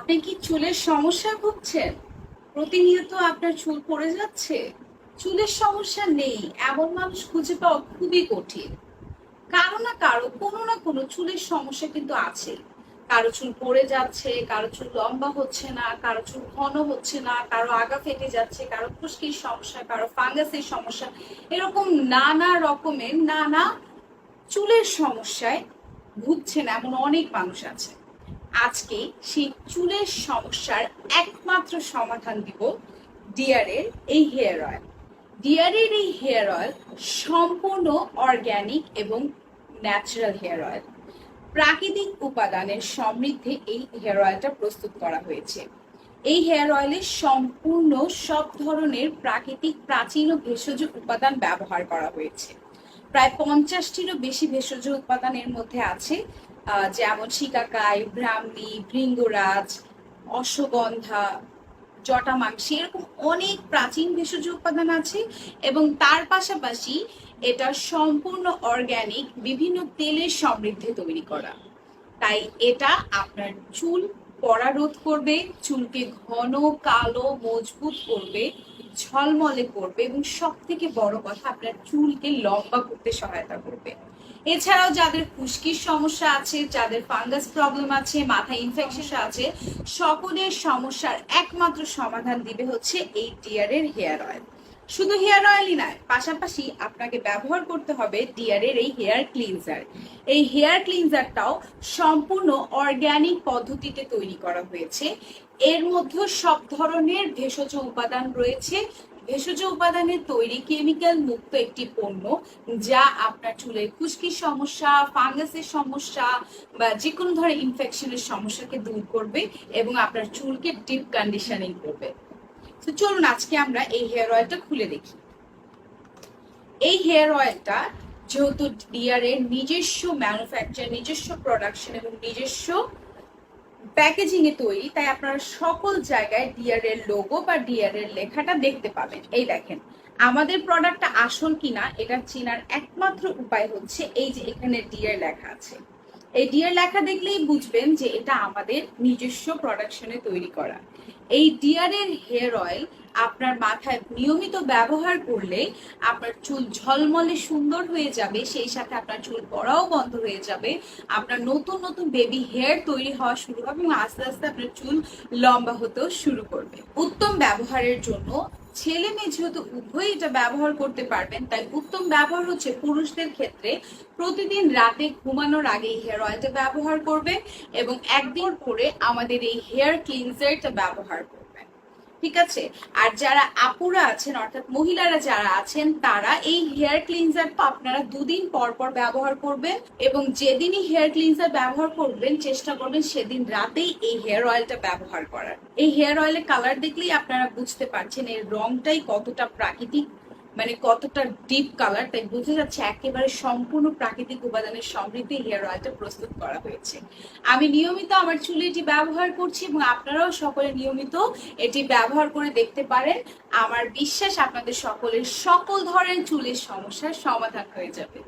আপনি কি চুলের সমস্যা ভুগছেন? প্রতিনিয়ত আপনার চুল পড়ে যাচ্ছে। চুলের সমস্যা নেই, এমন মানুষ খুঁজে পাওয়া খুবই কঠিন। কারও না কারও, কোনো না কোনো চুলের সমস্যা কিন্তু আছে। কারও চুল পড়ে যাচ্ছে, কারও চুল লম্বা হচ্ছে না, কারও চুল ঘন হচ্ছে না, কারও আগা ফেটে যাচ্ছে, কারও খুশকির সমস্যা, কারও ফাঙ্গাসের সমস্যা। এরকম নানা রকমের নানা চুলের সমস্যায় ভুগছেন এমন অনেক মানুষ আছে। আজকে সেই চুলের সমস্যার একমাত্র সমাধান দিব ডিয়ারের এই হেয়ার অয়েল। ডিয়ারের এই হেয়ার অয়েল সম্পূর্ণ অর্গ্যানিক এবং ন্যাচারাল হেয়ার অয়েল। প্রাকৃতিক উপাদানের সমৃদ্ধে এই হেয়ার অয়েলটা প্রস্তুত করা হয়েছে। এই হেয়ার অয়েলে সম্পূর্ণ সব ধরনের প্রাকৃতিক প্রাচীন ও ভেষজ উপাদান ব্যবহার করা হয়েছে। প্রায় পঞ্চাশটিরও বেশি ভেষজ উপাদানের মধ্যে আছে যেমন শিকাকাই, ব্রাহ্মী, ভৃঙ্গরাজ, অশ্বগন্ধা, জটামাংসী, এরকম অনেক প্রাচীন ভেষজ উপাদান আছে এবং তার পাশাপাশি এটা সম্পূর্ণ অর্গ্যানিক বিভিন্ন তেলের সমৃদ্ধে তৈরি করা। তাই এটা আপনার চুল পড়া রোধ করবে, চুলকে ঘন, কালো, মজবুত করবে। ঝলমলে করবে এবং সব থেকে বড় কথা আপনার চুলকে লম্বা করতে সহায়তা করবে। এছাড়াও যাদের খুশকির সমস্যা আছে, যাদের ফাঙ্গাস প্রবলেম আছে মাথা ইনফেকশন আছে, সকলের সমস্যার একমাত্র সমাধান দিবে হচ্ছে এই টিয়ারের হেয়ার অয়েল শুধু হেয়ার অয়েলই নয়, পাশাপাশি আপনাকে ব্যবহার করতে হবে ডিয়ারের এই হেয়ার ক্লিনজার এই হেয়ার ক্লিনজারটাও সম্পূর্ণ অর্গ্যানিক পদ্ধতিতে তৈরি করা হয়েছে। এর মধ্যে সব ধরনের ভেষজ উপাদান রয়েছে। ভেষজ উপাদানের তৈরি কেমিক্যাল মুক্ত একটি পণ্য যা আপনার চুলের খুশকির সমস্যা, ফাঙ্গাসের সমস্যা বা যে কোনো ধরনের ইনফেকশনের সমস্যাকে দূর করবে এবং আপনার চুলকে ডিপ কন্ডিশনিং করবে। তো চলুন আজকে আমরা এই হেয়ার অয়েলটা খুলে দেখি। এই হেয়ার অয়েলটা যেহেতু ডিয়ার এর নিজস্ব ম্যানুফ্যাকচার নিজস্ব প্রোডাকশন এবং নিজস্ব প্যাকেজিং এ তৈরি, তাই আপনারা সকল জায়গায় ডিয়ার এর লোগো বা ডিয়ার এর লেখাটা দেখতে পাবেন। এই দেখেন, আমাদের প্রোডাক্টটা আসল কিনা, এটা চেনার একমাত্র উপায় হচ্ছে এই যে এখানে ডিয়ার লেখা আছে। এই ডিয়ার লেখা দেখলেই বুঝবেন যে এটা আমাদের নিজস্ব প্রোডাকশনে তৈরি করা। এই ডিয়ারের হেয়ার অয়েল আপনার মাথায় নিয়মিত ব্যবহার করলে আপনার চুল ঝলমলে সুন্দর হয়ে যাবে, সেই সাথে আপনার চুল পড়াও বন্ধ হয়ে যাবে, আপনার নতুন নতুন বেবি হেয়ার তৈরি হওয়া শুরু হবে এবং আস্তে আস্তে আপনার চুল লম্বা হতেও শুরু করবে। উত্তম ব্যবহারের জন্য ছেলে মেয়ে যেহেতু উভয়ই এটা ব্যবহার করতে পারবেন, তাই উত্তম ব্যবহার হচ্ছে পুরুষদের ক্ষেত্রে প্রতিদিন রাতে ঘুমানোর আগে হেয়ার অয়েলটা ব্যবহার করবে এবং একদিন করে আমাদের এই হেয়ার ক্লিনজারটা ব্যবহার করবেন। ঠিক আছে? আর যারা আপুরা আছেন, অর্থাৎ মহিলারা যারা আছেন, তারা এই হেয়ার ক্লিনজারটা আপনারা দুদিন পর পর ব্যবহার করবেন এবং যেদিনই হেয়ার ক্লিনজার ব্যবহার করবেন, চেষ্টা করবেন সেদিন রাতেই এই হেয়ার অয়েলটা ব্যবহার করার। এই হেয়ার অয়েলের কালার দেখলেই আপনারা বুঝতে পারছেন এর রংটাই কতটা প্রাকৃতিক মানে কতটা ডিপ কালার তাই বুঝে যাচ্ছে একেবারে সম্পূর্ণ প্রাকৃতিক উপাদানের সমৃদ্ধি হেয়ার অয়েলটা প্রস্তুত করা হয়েছে। আমি নিয়মিত আমার চুলে এটি ব্যবহার করছি এবং আপনারাও সকলে নিয়মিত এটি ব্যবহার করে দেখতে পারেন। আমার বিশ্বাস আপনাদের সকলের সকল ধরনের চুলের সমস্যার সমাধান হয়ে যাবে।